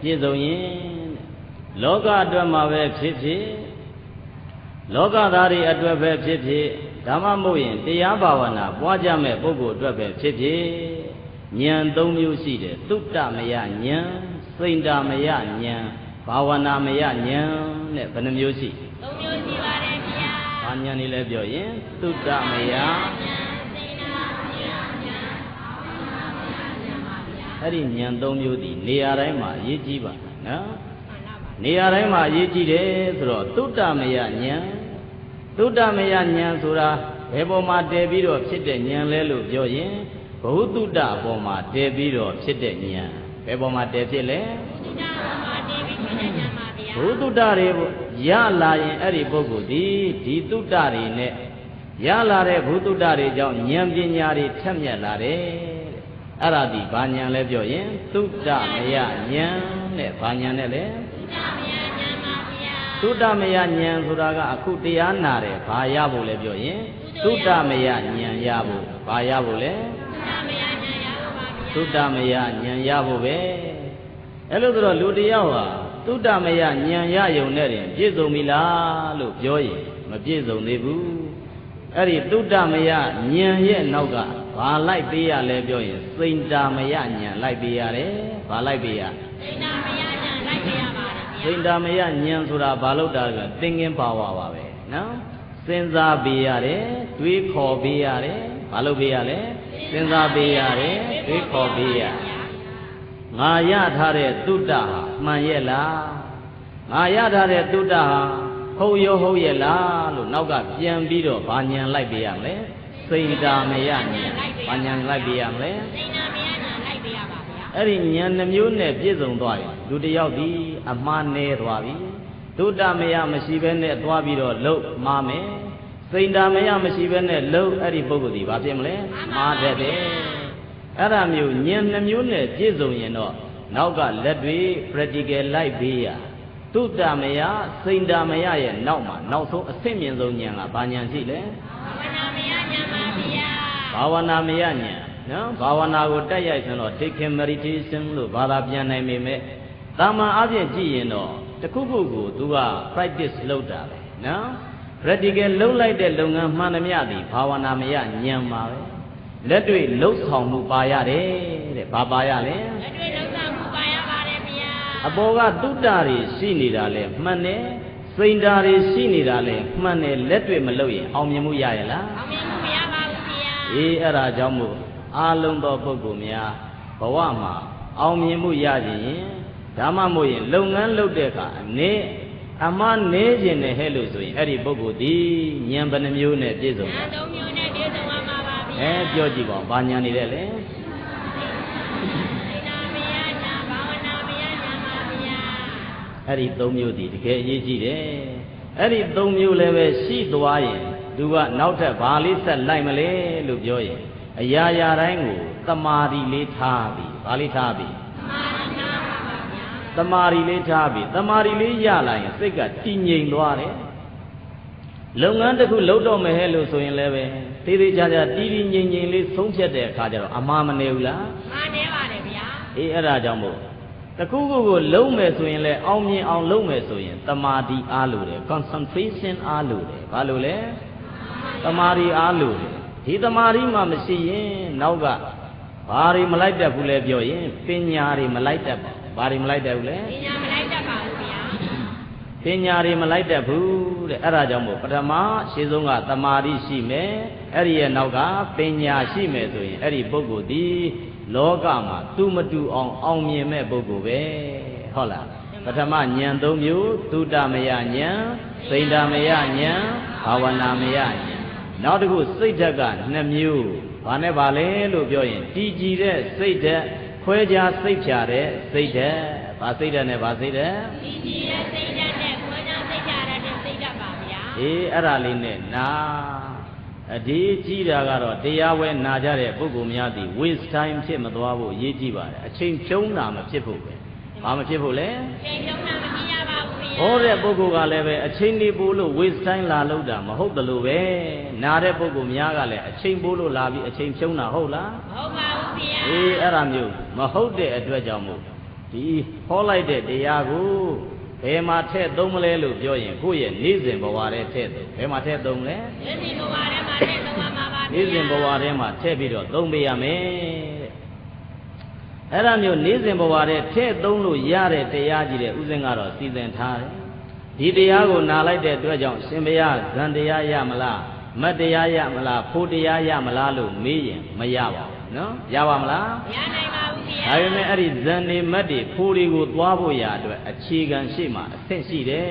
ပြည့်စုံရင်လောကအတွက်မှာပဲဖြစ်ဖြစ်လောကသားတွေအတွက်ပဲဖြစ်ဖြစ်ဓမ္မမို့ရင်တရားဘာဝနာပွားကြမဲ့ပုဂ္ဂိုလ်အတွက်ပဲဖြစ်ဖြစ်ဉာဏ်၃မျိုးရှိတယ်သုတ္တမယဉာဏ်စိန္ဒမယဉာဏ်ဘာဝနာမယဉာဏ်နဲ့ဘယ်နှမျိုးရှိသုံးမျိုးရှိပါတယ်ဗျာဘာဉာဏ်นี่လဲပြောရင်သုတ္တမယ အဲ့ဒီဉာဏ်၃မျိုးဒီနေရာတိုင်းမှာအရေးကြီးပါနော်နေရာတိုင်းမှာအရေးကြီးတယ်ဆိုတော့သုတ္တမယဉာဏ်သုတ္တမယဉာဏ်ဆိုတာဘယ်ပေါ်မှာတည်ပြီးတော့ဖြစ်တဲ့ဉာဏ်လဲလို့ပြောရင်ဘဟုတုတ္တအပေါ်မှာတည်ပြီးတော့ဖြစ်တဲ့ဉာဏ်ဘယ်ပေါ်မှာတည်ဖြစ်လဲဘုရားမှာတည်ပြီးဖြစ်တဲ့ဉာဏ်ပါဗျာဘုတုတ္တတွေရလာရင်အဲ့ဒီပုဂ္ဂိုလ်ဒီဒီတုတ္တတွေနဲ့ရလာတဲ့ဘုတုတ္တတွေကြောင့်ဉာဏ်ပညာတွေထက်မြက်လာတယ်တဲ့ အဲ့ဒါဒီဘာဉာဏ်လဲပြောရင်တုတ္တမယဉာဏ်နဲ့ဘာဉာဏ်နဲ့လဲဘုရားဉာဏ်ပါဗျာတုတ္တမယဉာဏ်ဆိုတာကအခုတရားနာတယ်ဘာရဖို့လဲပြောရင်တုတ္တမယဉာဏ်ရဖို့ဘာရဖို့လဲဘုရားမယဉာဏ်ရပါဗျာသုတ္တမယဉာဏ်ရဖို့ပဲအဲ့လိုဆိုတော့လူတစ်ယောက်ဟာသုတ္တမယဉာဏ်ရယုံနဲ့တင်ပြည့်စုံပြီလားလို့ပြောရင်မပြည့်စုံသေးဘူးအဲ့ဒီသုတ္တမယဉာဏ်ရဲ့နောက်က ဘာလိုက်ပေးရလဲပြောရင်စိန္ဒာမယဉာဏ်လိုက်ပေးရတယ်ဘာလိုက်ပေးရစိဏမယဉာဏ်လိုက်ပြရပါတယ်ဗျာစိန္ဒာမယဉာဏ်ဆိုတာဘာလို့တာလဲသင်္ကင်းပါဝါပါပဲနော်စဉ်းစားပေးရတယ်တွေးခေါ်ပေးရတယ်ဘာလို့ပေးရလဲစဉ်းစားပေးရတယ်တွေးခေါ်ပေးရတယ်ငါရထားတဲ့သုတ္တဟာမှန်ရဲ့လားငါရထားတဲ့သုတ္တဟာဟုတ်ရောဟုတ်ရဲ့လားလို့နောက်ကပြန်ပြီးတော့ဗာညံလိုက်ပေးရမလဲ စိန္ဒာမယဉာဏ်ဗာညံလိုက်ပေးရမလဲစိဏမယဉာဏ်လိုက်ပြရပါဗျာအဲ့ဒီဉာဏ်နှမျိုးနဲ့ပြည့်စုံသွားရင်လူတစ်ယောက်ဒီအမှားနေသွားပြီသုတ္တမယမရှိဘဲနဲ့သွားပြီးတော့လှုပ်မှားမယ်စိန္ဒာမယမရှိဘဲနဲ့လှုပ်အဲ့ဒီပုဂ္ဂိုလ်ဒီဘာဖြစ်မလဲမှားတတ်တယ်အဲ့ဒါမျိုးဉာဏ်နှမျိုးနဲ့ပြည့်စုံရင်တော့နောက်ကလက်တွေ practical လိုက်ပေးရသုတ္တမယစိန္ဒာမယရဲ့နောက်မှာနောက်ဆုံးအဆင့်မြင့်ဆုံးဉာဏ်ကဘာဉာဏ်ရှိလဲ ဘာဝနာမယဉာဏ်နော်ဘာဝနာကိုတက်ရိုက်ဆိုတော့ taking meditation လို့ဘာသာပြန်နိုင်ပေမဲ့တာမန်အပြင်ကြည့်ရင်တော့တစ်ခုခုကိုသူက practice လုပ်တာပဲနော် practical လုပ်လိုက်တဲ့လုပ်ငန်းမှန်သမျှသည်ဘာဝနာမယဉာဏ်ပါပဲလက်တွေ့လှုပ်ဆောင်မှုပါရတယ်တဲ့ဘာပါရလဲလက်တွေ့လုံးဆောင်မှုပါရပါတယ်ဗျာအပေါ်ကတုတ္တတွေရှိနေတာလဲမှန်တယ်စိန်ဓာတွေရှိနေတာလဲမှန်တယ်လက်တွေ့မလုပ်ရင်အောင်မြင်မှုရရဲ့လားအောင်မြင်မှုမရပါဘူးဗျာ အေးအဲ့ဒါကြောင့်မို့အာလုံးသောပုဂ္ဂိုလ်များဘဝမှာအောင်မြင်မှုရခြင်းရင်ဒါမှမဟုတ်ရင်လုပ်ငန်းလုပ်တဲ့အခါအနေအမနေခြင်းနဲ့ဟဲ့လို့ဆိုရင်အဲ့ဒီပုဂ္ဂိုလ်ဒီဉာဏ်ဘယ်နှမျိုးနဲ့ပြည့်စုံဉာလဲဏ်သုံးမျိုးနဲ့ပြည့်စုံမှာပါဗျာအဲပြောကြည့်ပါဦးဘာဉာဏ်နေလဲလဲစိဏမယဉာဏ်ဘာဝနာမယဉာဏ်ပါဗျာအဲ့ဒီ၃မျိုးဒီတကယ်အရေးကြီးတယ်အဲ့ဒီ၃မျိုးလည်းပဲရှိသွားရင် သူကနောက်ထပ်ဘာလေးဆက်လိုက်မလဲလို့ပြောရင်အရာရာတိုင်းကိုတမာရီလေးထားပြီးဘာလေးထားပြီးတမာရီလေးထားပြီးတမာရီလေးရလာရင်စိတ်ကတည်ငြိမ်သွားတယ်လုပ်ငန်းတစ်ခုလုပ်တော့မယ်ဟဲ့လို့ဆိုရင်လည်းပဲသေးသေးချာချာတည်တည်ငြိမ်ငြိမ်လေးဆုံးဖြတ်တဲ့အခါကျတော့အမှားမနေဘူးလားမာနေပါတယ်ဗျာအေးအဲ့ဒါကြောင့်မို့တခုခုကိုလုံးမယ်ဆိုရင်လည်းအောင်မြင်အောင်လုပ်မယ်ဆိုရင်တမာတိအားလို့တယ် concentration အားလို့တယ်ဘာလို့လဲ တမာတိအားလို့တယ်ဒီတမာတိမှမရှိရင်နောက်ကဘာတွေမလိုက်တတ်ဘူးလဲပြောရင်ပညာတွေမလိုက်တတ်ပါဘူးဘာတွေမလိုက်တတ်ဘူးလဲပညာမလိုက်တတ်ပါဘူးဗျာပညာတွေမလိုက်တတ်ဘူးတဲ့အဲ့ဒါကြောင့်မို့ပထမရှင်းဆုံးကတမာတိရှိမယ်အဲ့ဒီရဲ့နောက်ကပညာရှိမယ်ဆိုရင်အဲ့ဒီပုဂ္ဂိုလ်ဒီလောကမှာသူမတူအောင်အောင်မြင်မဲ့ပုဂ္ဂိုလ်ပဲဟုတ်လားပထမဉာဏ်၃မျိုးသုတမယဉာဏ်စိန္ဒမယဉာဏ်ဘာဝနာမယဉာဏ် နောက်တစ်ခုစိတ်ဓာတ်က2မျိုးဘာနဲ့ပါလဲလို့ပြောရင်တည်ကြည်တဲ့စိတ်ဓာတ်ခွဲခြားစိတ်ဖြာတဲ့စိတ်ဓာတ်ဘာစိတ်ဓာတ်နဲ့ဘာစိတ်ဓာတ်ဒီကြီးရဲ့စိတ်ဓာတ်နဲ့ကိုယ်ကြောင့်စိတ်ဓာတ်ရတဲ့စိတ်ဓာတ်ပါဗျာအေးအဲ့ဒါလေးနဲ့နာအဒီကြီးတာကတော့တရားဝဲနာကြတဲ့ပုဂ္ဂိုလ်များသည် waste time ဖြစ်မသွားဖို့အရေးကြီးပါတယ်အချိန်ဖြုံးတာမဖြစ်ဖို့ပဲဘာမဖြစ်ဖို့လဲချိန်လုံးတာမကြည့်ရပါဘူးဗျာ ဟောတဲ့ပုဂ္ဂိုလ်ကလည်းပဲအချိန်နေပို့လို့ waste time လာလို့တာမဟုတ်တယ်လို့ပဲနာတဲ့ပုဂ္ဂိုလ်များကလည်းအချိန်ပို့လို့လာပြီးအချိန်ဖြုံးတာဟုတ်လားမဟုတ်ပါဘူးဗျာအေးအဲ့ဒါမျိုးမဟုတ်တဲ့အတွက်ကြောင့်မို့ဒီဟောလိုက်တဲ့တရားကိုဘယ်မှာထည့်သုံးမလဲလို့ပြောရင်ကိုယ့်ရဲ့နေ့စဉ်ဘဝထဲထည့်သုံးဘယ်မှာထည့်သုံးလဲလက်စီဘဝထဲမှာနဲ့သုံးပါမှာပါနေ့စဉ်ဘဝထဲမှာထည့်ပြီးတော့သုံးပေးရမယ်တဲ့ အဲ့ဒါမျိုးနေ့စဉ်ဘဝထဲထည့်သုံးလို့ရတဲ့တရားကြီးတဲ့ဥစဉ်ကတော့စီစဉ်ထားတယ်ဒီတရားကိုနာလိုက်တဲ့အတွက်ကြောင့်ရှင်ဘုရားဇန်တရားရမလားမတ်တရားရမလားဖို့တရားရမလားလို့မေးရင်မရပါဘူးနော်ရပါမလားရနိုင်ပါဘူးဗျာဒါပေမဲ့အဲ့ဒီဇန်နေမတ်တွေဖိုးတွေကိုသွားဖို့ရအတွက်အခြေခံရှိမှအဆင့်ရှိတယ်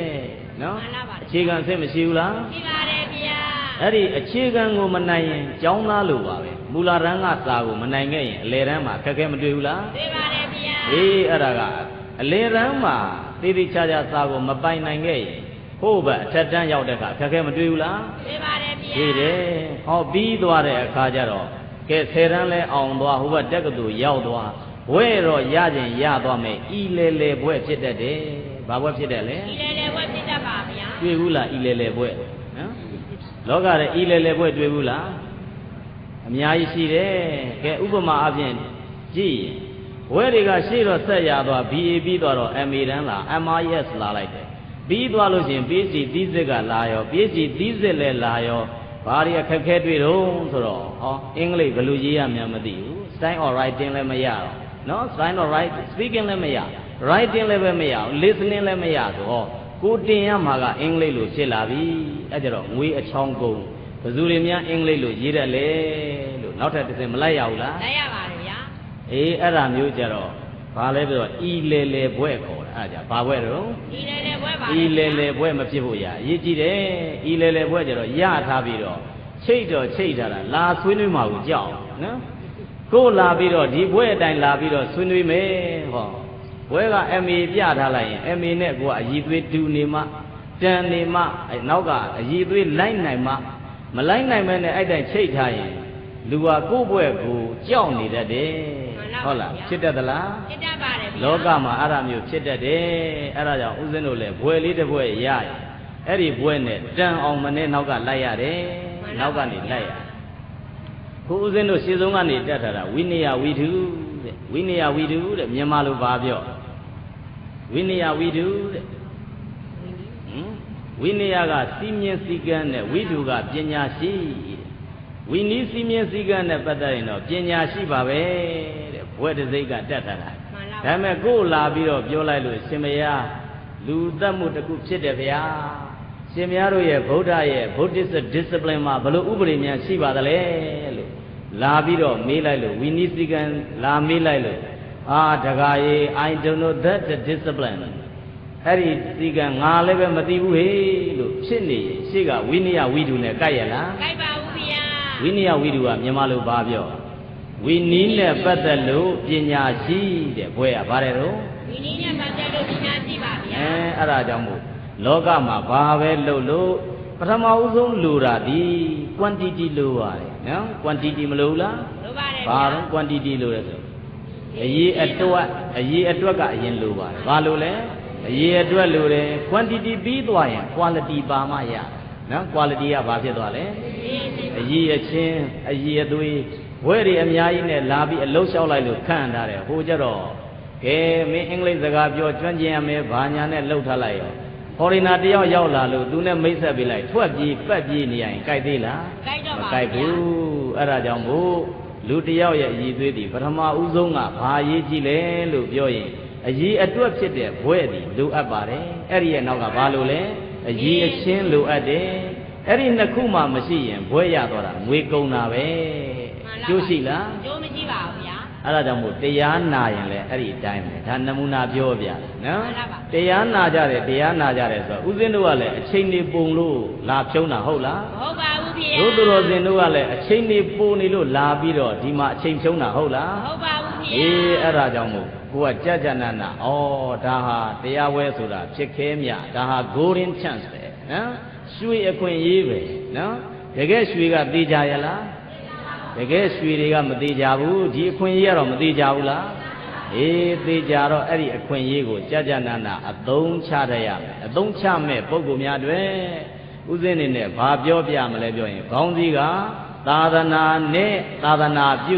နော်အခြေခံအဆင့်မရှိဘူးလားရှိပါတယ်ဗျာ အဲ့ဒီအခြေခံကိုမနိုင်ရင်ကျောင်းသားလိုပါပဲမူလာတန်းကစာကိုမနိုင်ခဲ့ရင်အလယ်တန်းမှာခက်ခဲမတွေ့ဘူးလားတွေ့ပါတယ်ဗျာအေးအဲ့ဒါကအလယ်တန်းမှာတိတိကျကျစာကိုမပိုင်နိုင်ခဲ့ရင်ဟို့ဘက်အထက်တန်းရောက်တဲ့အခါခက်ခဲမတွေ့ဘူးလားတွေ့ပါတယ်ဗျာတွေ့တယ်ဟောပြီးသွားတဲ့အခါကျတော့ကဲဆယ်တန်းလဲအောင်သွားဟိုဘက်တက်ကတူရောက်သွားဘွဲတော့ရခြင်းရသွားမယ်ဤလေလေဘွဲဖြစ်တတ်တယ်ဘာဘွဲဖြစ်တယ်လဲဒီလေလေဝတ်ဖြစ်တတ်ပါဗျာတွေ့ဘူးလားဤလေလေဘွဲနော် လောကရဲ့ဤလေလေဘွဲတွေ့ဘူးလားအများကြီးရှိတယ်ကဲဥပမာအပြင်ကြည့်ရင်ဘွဲတွေကရှေ့တော့ဆက်ရသွား BA ပြီးသွားတော့ MA တန်းလာ MIS လာလိုက်တယ်ပြီးသွားလို့ရှိရင် PhD သီးစစ်ကလာရော PhD သီးစစ်လည်းလာရောဘာတွေအခက်ခဲတွေ့တော့ဆိုတော့ဟောအင်္ဂလိပ်ဘယ်လိုရေးရမှန်းမသိဘူး style or writing လည်းမရတော့နော် style or write speaking လည်းမရ writing လည်းပဲမရဘူး listening လည်းမရဆိုတော့ ကိုတင်ရမှာကအင်္ဂလိပ်လိုဖြစ်လာပြီအဲကြတော့ငွေအချောင်းကုန်ဘယ်သူတွေများအင်္ဂလိပ်လိုရေးတတ်လဲလို့နောက်ထပ်တစ်စင်မလိုက်ရဘူးလားလက်ရပါတယ်ဗျာအေးအဲ့ဒါမျိုးကြတော့ဘာလဲပြောတော့ဤလေလေဘွဲ့ခေါ်တာအဲ့ဒါကြဘာဘွဲ့တော့ဒီလေလေဝတ်ပါဤလေလေဘွဲ့မဖြစ်ဖို့ရအရေးကြီးတယ်ဤလေလေဘွဲ့ကြတော့ရထားပြီးတော့ချိတ်တော့ချိတ်ထားတာလာဆွေးနွေးမှာကိုကြောက်နော်ကိုယ်လာပြီးတော့ဒီဘွဲ့အတိုင်းလာပြီးတော့ဆွေးနွေးမယ်ဟော ဘွဲ့က MA ပြထားလိုက်ရင် MA နဲ့ကိုကအည်သွေးတူနေမှတန်နေမှအဲနောက်ကအည်သွေးလိုက်နိုင်မှမလိုက်နိုင်မဲနဲ့အဲ့တိုင်းချိတ်ထားရင်လူကကိုယ့်ဘွဲ့ကိုကြောက်နေတတ်တယ်ဟုတ်လားဖြစ်တတ်သလားဖြစ်တတ်ပါတယ်ဗျာလောကမှာအဲ့ဒါမျိုးဖြစ်တတ်တယ်အဲ့ဒါကြောင့်ဦးဇင်းတို့လည်းဘွယ်လေးတစ်ဘွယ်ရရင်အဲ့ဒီဘွယ်နဲ့တန်အောင်မနဲ့နောက်ကလိုက်ရတယ်နောက်ကနေလိုက်ရခုဦးဇင်းတို့ရှေ့ဆုံးကနေတက်ထားတာဝိနည်းဝိဓုတဲ့ဝိနည်းဝိဓုတဲ့မြန်မာလိုပါပြော ဝိနည်းဝိဓုတဲ့ဟင်ဝိနည်းကစီမြင်စည်းကမ်းနဲ့ဝိဓုကပညာရှိတဲ့ဝိနည်းစီမြင်စည်းကမ်းနဲ့ပတ်သက်ရင်တော့ပညာရှိပါပဲတဲ့ဘွယ်တစ်စိတ်ကတက်ထားတာမှန်လားဒါပေမဲ့ကိုယ်လာပြီးတော့ပြောလိုက်လို့ရှင်မယားလူသက်မှုတစ်ခုဖြစ်တယ်ဗျာရှင်မယားတို့ရဲ့ဗုဒ္ဓရဲ့ Buddhist discipline မှာဘယ်လိုဥပဒေများရှိပါသလဲလို့လာပြီးတော့မေးလိုက်လို့ဝီနီစီကံလာမေးလိုက်လို့ အာတခါရေ I don't know that discipline အဲ့ဒီစီကံငါလည်းပဲမသိဘူးဟေးလို့ဖြစ်နေရင်ရှေ့ကဝိနည်းဝိဓုနဲ့ကြိုက်ရလားကြိုက်ပါဘူးဗျာဝိနည်းဝိဓုကမြန်မာလိုပါပြောဝိနည်းနဲ့ပတ်သက်လို့ပညာရှိတဲ့ဘွဲကပါတယ်တော့ဒီနည်းနဲ့ပတ်သက်လို့ပညာရှိပါဗျာအဲအဲ့ဒါကြောင့်မို့လောကမှာဘာပဲလုပ်လို့ပထမဦးဆုံးလိုတာဒီ quantity လိုပါတယ်နော် quantity မလိုဘူးလားလိုပါတယ်ဘာတော့ quantity လိုလဲဆို အရေးအတွက်အရေးအတွက်ကအရင်လိုပါတယ်ဘာလို့လဲအရေးအတွက်လိုတယ် quantity ပြီးသွားရင် quality ပါမှရနော် quality ကဘာဖြစ်သွားလဲအရေးအချင်းအရေးအသွေးဘွဲတွေအများကြီးနဲ့လာပြီးအလုံးလျှောက်လိုက်လို့ခန့်ထားတယ်ဟိုကြတော့ကဲမင်းအင်္ဂလိပ်စကားပြောကျွမ်းကျင်ရမယ်ဘာညာနဲ့လှုပ်ထားလိုက်ရောဖော်ရီနာတယောက်ရောက်လာလို့သူနဲ့မိတ်ဆက်ပေးလိုက်ထွက်ပြေးပက်ပြေးနေရရင်ကြိုက်သေးလားကြိုက်တော့မပါကြိုက်ဘူးအဲ့ဒါကြောင့်မို့ လူတစ်ယောက်ရဲ့အည်သွေးသည်ပထမဦးဆုံးကဘာရေးကြည့်လဲလို့ပြောရင်အည်အတွက်ဖြစ်တဲ့ဘွဲ့သည်လိုအပ်ပါတယ်အဲ့ဒီရဲ့နောက်ကဘာလို့လဲအည်အချင်းလိုအပ်တယ်အဲ့ဒီနှစ်ခုမှမရှိရင်ဘွဲ့ရသွားတာငွေကုန်တာပဲကျိုးရှိလားကျိုးမရှိပါဘူးဗျာ အဲ့ဒါကြောင့်မို့တရားနာရင်လည်းအဲ့ဒီအတိုင်းပဲဒါနမူနာပြောပြတယ်နော်မှန်ပါပါတရားနာကြတယ်တရားနာကြတယ်ဆိုတော့ဦးဇင်းတို့ကလည်းအချိန်နေပုံလို့လာဖြုံးတာဟုတ်လားမဟုတ်ပါဘူးဗျာတို့သူတော်စင်တို့ကလည်းအချိန်နေပိုနေလို့လာပြီးတော့ဒီမှာအချိန်ဖြုံးတာဟုတ်လားမဟုတ်ပါဘူးဗျာအေးအဲ့ဒါကြောင့်မို့ကိုကကြကြနာနာဩဒါဟာတရားဝဲဆိုတာဖြစ်ခဲမြဒါဟာ golden chance ပဲနော်ရွှေအခွင့်အရေးပဲနော်တကယ်ရွှေကသေးကြရလား တကယ်ရွှေတွေကမသေးကြဘူးဒီအခွင့်အရေးကတော့မသေးကြဘူးလားအေးသေးကြတော့အဲ့ဒီအခွင့်အရေးကိုကြကြနာနာအသုံးချရရမယ်အသုံးချမဲ့ပုံကူများတွေဥစဉ်နေနဲ့ဘာပြောပြမလဲပြောရင်ခေါင်းစည်းကသာသနာနဲ့သာသနာပြု